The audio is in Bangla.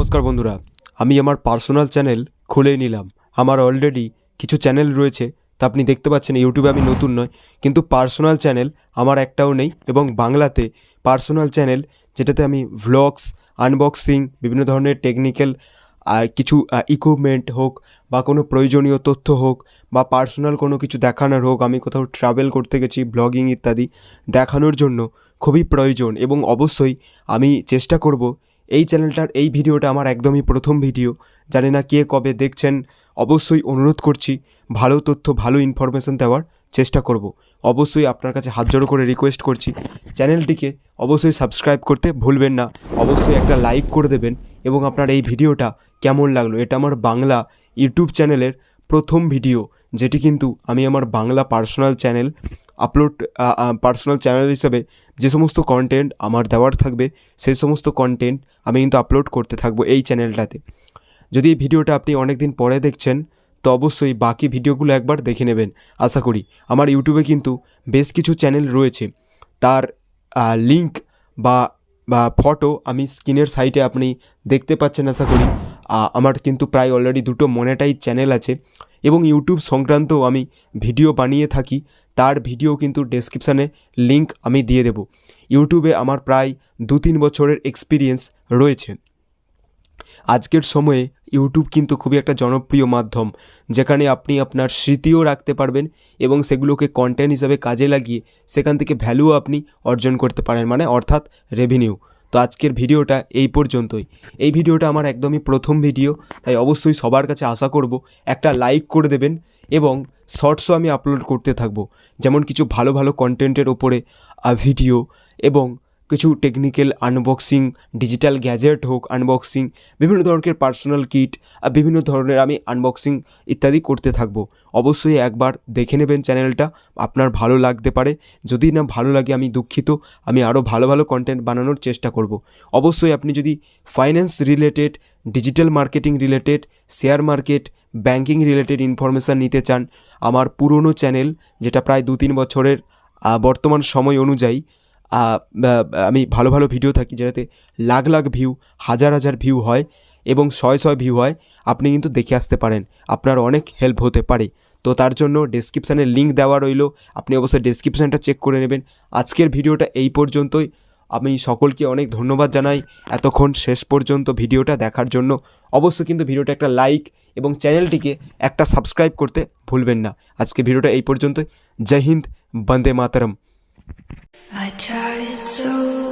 নমস্কার বন্ধুরা, আমি আমার পার্সোনাল চ্যানেল খুলেই নিলাম। আমার অলরেডি কিছু চ্যানেল রয়েছে, তা আপনি দেখতে পাচ্ছেন, ইউটিউবে আমি নতুন নয়, কিন্তু পার্সোনাল চ্যানেল আমার একটাও নেই এবং বাংলাতে পার্সোনাল চ্যানেল, যেটাতে আমি ভ্লগস আনবক্সিং বিভিন্ন ধরনের টেকনিক্যাল আর কিছু ইকুইপমেন্ট হোক বা কোনো প্রয়োজনীয় তথ্য হোক বা পার্সোনাল কোনো কিছু দেখানোর হোক, আমি কোথাও ট্রাভেল করতে গেছি ব্লগিং ইত্যাদি দেখানোর জন্য খুবই প্রয়োজন এবং অবশ্যই আমি চেষ্টা করব এই চ্যানেলটার এই ভিডিওটা আমার একদমই প্রথম ভিডিও। জানি না কে কবে দেখছেন, অবশ্যই অনুরোধ করছি, ভালো তথ্য, ভালো ইনফরমেশন দেওয়ার চেষ্টা করব। অবশ্যই আপনার কাছে হাত জোড়ো করে রিকোয়েস্ট করছি। চ্যানেলটিকে অবশ্যই সাবস্ক্রাইব করতে ভুলবেন না। অবশ্যই একটা লাইক করে দেবেন এবং আপনার এই ভিডিওটা কেমন লাগল? এটা আমার বাংলা ইউটিউব চ্যানেলের প্রথম ভিডিও, যেটি কিন্তু আমি আমার Bangla personal channel upload personal channel হিসেবে যে সমস্ত কন্টেন্ট আমার দেওয়ার থাকবে, সেই সমস্ত কন্টেন্ট আমি কিন্তু আপলোড করতে থাকব এই চ্যানেলটাতে যদি এই ভিডিওটা আপনি অনেক দিন পরে দেখছেন, তো অবশ্যই বাকি ভিডিওগুলো একবার দেখে নেবেন। আশা করি আমার ইউটিউবে কিন্তু বেশ কিছু চ্যানেল রয়েছে। তার লিংক বা বা ফটো আমি স্ক্রিনের সাইটে আপনি দেখতে পাচ্ছেন, আশা করি। আমার কিন্তু প্রায় অলরেডি দুটো মনেটাইজ চ্যানেল আছে। এবং ইউটিউব সংক্রান্ত আমি ভিডিও বানিয়ে থাকি। তার ভিডিও কিন্তু ডেসক্রিপশানে লিংক আমি দিয়ে দেব। ইউটিউবে আমার প্রায় দু তিন বছরের এক্সপিরিয়েন্স রয়েছে। আজকের সময়ে ইউটিউব কিন্তু খুবই একটা জনপ্রিয় মাধ্যম, যেখানে আপনি আপনার স্মৃতিও রাখতে পারবেন এবং সেগুলোকে কন্টেন্ট হিসাবে কাজে লাগিয়ে সেখান থেকে ভ্যালুও আপনি অর্জন করতে পারেন মানে অর্থাৎ রেভিনিউ তো আজকের ভিডিওটা এই পর্যন্তই। এই ভিডিওটা আমার একদমই প্রথম ভিডিও, তাই অবশ্যই সবার কাছে আশা করব একটা লাইক করে দেবেন এবং শর্টসও আমি আপলোড করতে থাকব। যেমন কিছু ভালো ভালো কন্টেন্টের ওপরে ভিডিও এবং কিছু টেকনিক্যাল আনবক্সিং ডিজিটাল গ্যাজেট হোক আনবক্সিং বিভিন্ন ধরনের পার্সোনাল কিট আর বিভিন্ন ধরনের আমি আনবক্সিং ইত্যাদি করতে থাকব। অবশ্যই একবার দেখে নেবেন চ্যানেলটা আপনার ভালো লাগতে পারে। যদি না ভালো লাগে, আমি দুঃখিত, আমি আরও ভালো ভালো কন্টেন্ট বানানোর চেষ্টা করব। অবশ্যই আপনি যদি finance related digital marketing related share market banking related information নিতে চান, আমার পুরনো চ্যানেল যেটা প্রায় দু তিন বছরের বর্তমান সময় অনুযায়ী আমি ভালো ভালো ভিডিও থাকি যেটাতে লাখ লাখ ভিউ হাজার হাজার ভিউ হয় এবং শয় শয় ভিউ হয়। আপনি কিন্তু দেখে আসতে পারেন। আপনার অনেক হেল্প হতে পারে। তো তার জন্য ডেসক্রিপশানে লিঙ্ক দেওয়া রইল। আপনি অবশ্যই ডেসক্রিপশানটা চেক করে নেবেন। আজকের ভিডিওটা এই পর্যন্তই। আমি সকলকে অনেক ধন্যবাদ জানাই। এতক্ষণ শেষ পর্যন্ত ভিডিওটা দেখার জন্য। অবশ্যই কিন্তু ভিডিওটা একটা লাইক এবং চ্যানেলটিকে একটা সাবস্ক্রাইব করতে ভুলবেন না। আজকে ভিডিওটা এই পর্যন্তই। জয় হিন্দ, বন্দে মাতরম। tried so